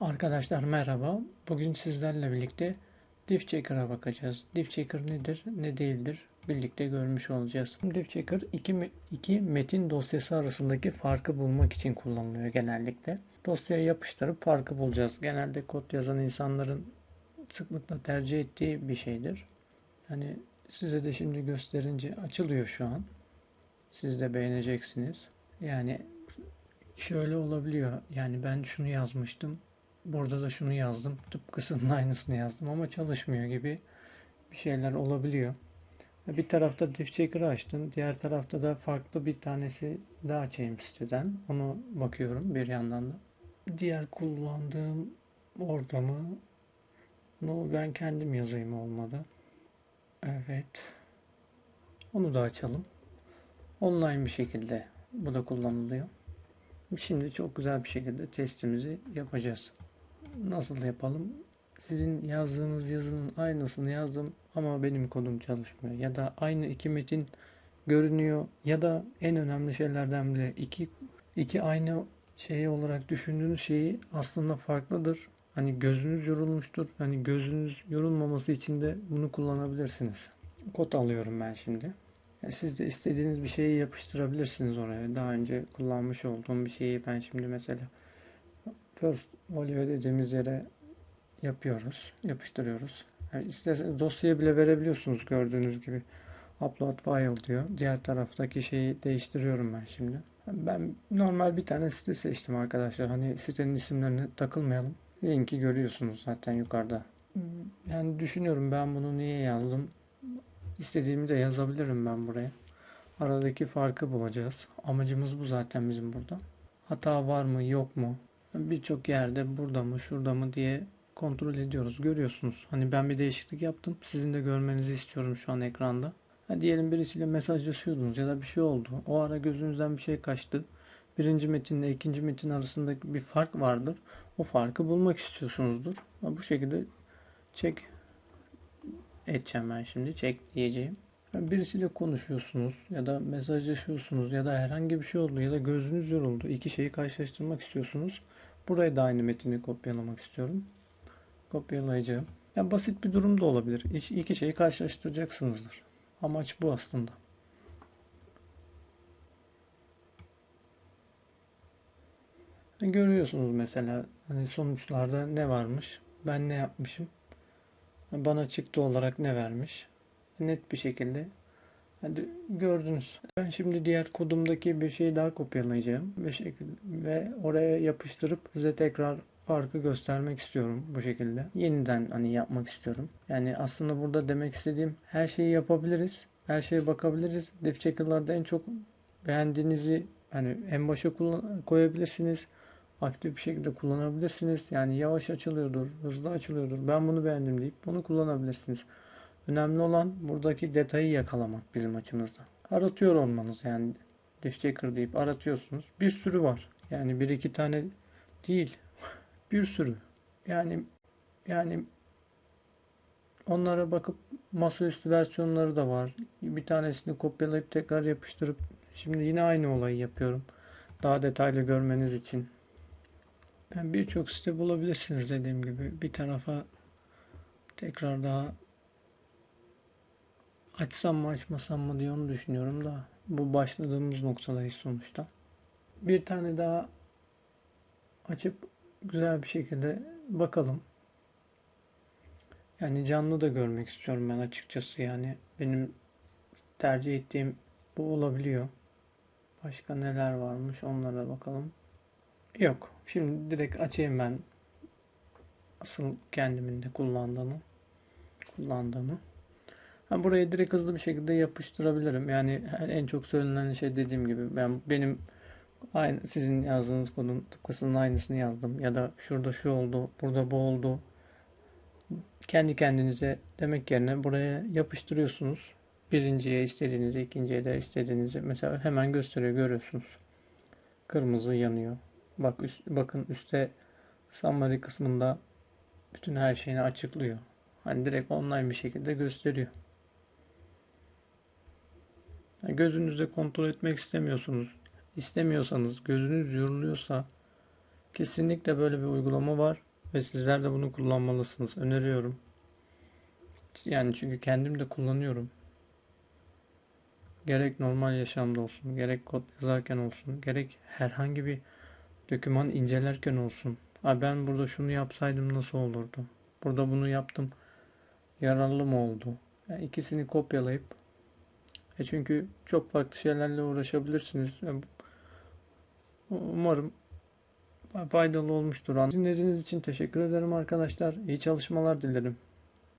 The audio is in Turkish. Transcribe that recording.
Arkadaşlar merhaba. Bugün sizlerle birlikte Diff Checker'a bakacağız. Diff Checker nedir, ne değildir birlikte görmüş olacağız. Diff Checker iki, iki metin dosyası arasındaki farkı bulmak için kullanılıyor genellikle. Dosyaya yapıştırıp farkı bulacağız. Genelde kod yazan insanların sıklıkla tercih ettiği bir şeydir. Yani size de şimdi gösterince açılıyor şu an. Siz de beğeneceksiniz. Yani şöyle olabiliyor. Yani ben şunu yazmıştım. Burada da şunu yazdım. Tıpkısının aynısını yazdım ama çalışmıyor gibi bir şeyler olabiliyor. Bir tarafta diff checker'ı açtım. Diğer tarafta da farklı bir tanesi daha açayım siteden. Onu bakıyorum bir yandan da. Diğer kullandığım orada mı? Bunu ben kendim yazayım olmadı. Evet. Onu da açalım. Online bir şekilde bu da kullanılıyor. Şimdi çok güzel bir şekilde testimizi yapacağız. Nasıl yapalım? Sizin yazdığınız yazının aynısını yazdım ama benim kodum çalışmıyor. Ya da aynı iki metin görünüyor ya da en önemli şeylerden biri iki, iki aynı şeyi olarak düşündüğünüz şeyi aslında farklıdır. Hani gözünüz yorulmuştur. Hani gözünüz yorulmaması için de bunu kullanabilirsiniz. Kod alıyorum ben şimdi. Yani siz de istediğiniz bir şeyi yapıştırabilirsiniz oraya. Daha önce kullanmış olduğum bir şeyi ben şimdi mesela first value dediğimiz yere yapıyoruz. Yapıştırıyoruz. Yani isterseniz dosyaya bile verebiliyorsunuz gördüğünüz gibi. Upload file diyor. Diğer taraftaki şeyi değiştiriyorum ben şimdi. Ben normal bir tane site seçtim arkadaşlar. Hani sitenin isimlerine takılmayalım. Linki görüyorsunuz zaten yukarıda. Yani düşünüyorum ben bunu niye yazdım. İstediğimi de yazabilirim ben buraya. Aradaki farkı bulacağız. Amacımız bu zaten bizim burada. Hata var mı yok mu? Birçok yerde burada mı şurada mı diye kontrol ediyoruz. Görüyorsunuz. Hani ben bir değişiklik yaptım. Sizin de görmenizi istiyorum şu an ekranda. Ha, diyelim birisiyle mesajlaşıyordunuz ya da bir şey oldu. O ara gözünüzden bir şey kaçtı. Birinci metinle ikinci metin arasında bir fark vardır. O farkı bulmak istiyorsunuzdur. Ha, bu şekilde çek edeceğim ben şimdi. Çek diyeceğim. Birisiyle konuşuyorsunuz ya da mesajlaşıyorsunuz ya da herhangi bir şey oldu ya da gözünüz yoruldu. İki şeyi karşılaştırmak istiyorsunuz. Buraya da aynı metini kopyalamak istiyorum. Kopyalayacağım. Yani basit bir durum da olabilir. İki şeyi karşılaştıracaksınızdır. Amaç bu aslında. Görüyorsunuz mesela hani sonuçlarda ne varmış? Ben ne yapmışım? Bana çıktı olarak ne vermiş? Net bir şekilde Hadi gördünüz. Ben şimdi diğer kodumdaki bir şeyi daha kopyalayacağım ve ve oraya yapıştırıp size tekrar farkı göstermek istiyorum bu şekilde. Yeniden hani yapmak istiyorum. Yani aslında burada demek istediğim her şeyi yapabiliriz. Her şeye bakabiliriz. Diff checker'larda en çok beğendiğinizi hani en başa koyabilirsiniz. Aktif bir şekilde kullanabilirsiniz. Yani yavaş açılıyordur, hızlı açılıyordur. Ben bunu beğendim deyip bunu kullanabilirsiniz. Önemli olan buradaki detayı yakalamak bizim açımızda. Aratıyor olmanız yani diff checker deyip aratıyorsunuz. Bir sürü var. Yani bir iki tane değil. Bir sürü. Yani yani onlara bakıp masaüstü versiyonları da var. Bir tanesini kopyalayıp tekrar yapıştırıp şimdi yine aynı olayı yapıyorum. Daha detaylı görmeniz için. Ben birçok site bulabilirsiniz dediğim gibi. Bir tarafa tekrar daha Açsam mı açmasam mı diye onu düşünüyorum da bu başladığımız noktadayız sonuçta. Bir tane daha açıp güzel bir şekilde bakalım. Yani canlı da görmek istiyorum ben açıkçası yani benim tercih ettiğim bu olabiliyor. Başka neler varmış onlara bakalım. Yok. Şimdi direkt açayım ben asıl kendimin de kullandığını kullandığımı. Ha, burayı direkt hızlı bir şekilde yapıştırabilirim. Yani en çok söylenen şey dediğim gibi ben benim aynı sizin yazdığınız kodun tıpkısının aynısını yazdım ya da şurada şu oldu, burada bu oldu. Kendi kendinize demek yerine buraya yapıştırıyorsunuz. Birinciye istediğinizi, ikinciye de istediğinizi mesela hemen gösteriyor görüyorsunuz. Kırmızı yanıyor. Bak üst, bakın üstte summary kısmında bütün her şeyini açıklıyor. Hani direkt online bir şekilde gösteriyor. Yani gözünüzde kontrol etmek istemiyorsunuz. İstemiyorsanız, gözünüz yoruluyorsa kesinlikle böyle bir uygulama var. ve sizler de bunu kullanmalısınız. Öneriyorum. Yani çünkü kendim de kullanıyorum. Gerek normal yaşamda olsun, gerek kod yazarken olsun, gerek herhangi bir doküman incelerken olsun. Abi ben burada şunu yapsaydım nasıl olurdu? Burada bunu yaptım. Yararlı mı oldu? Yani ikisini kopyalayıp e çünkü çok farklı şeylerle uğraşabilirsiniz. Yani Umarım faydalı olmuştur. Dinlediğiniz için teşekkür ederim arkadaşlar. İyi çalışmalar dilerim.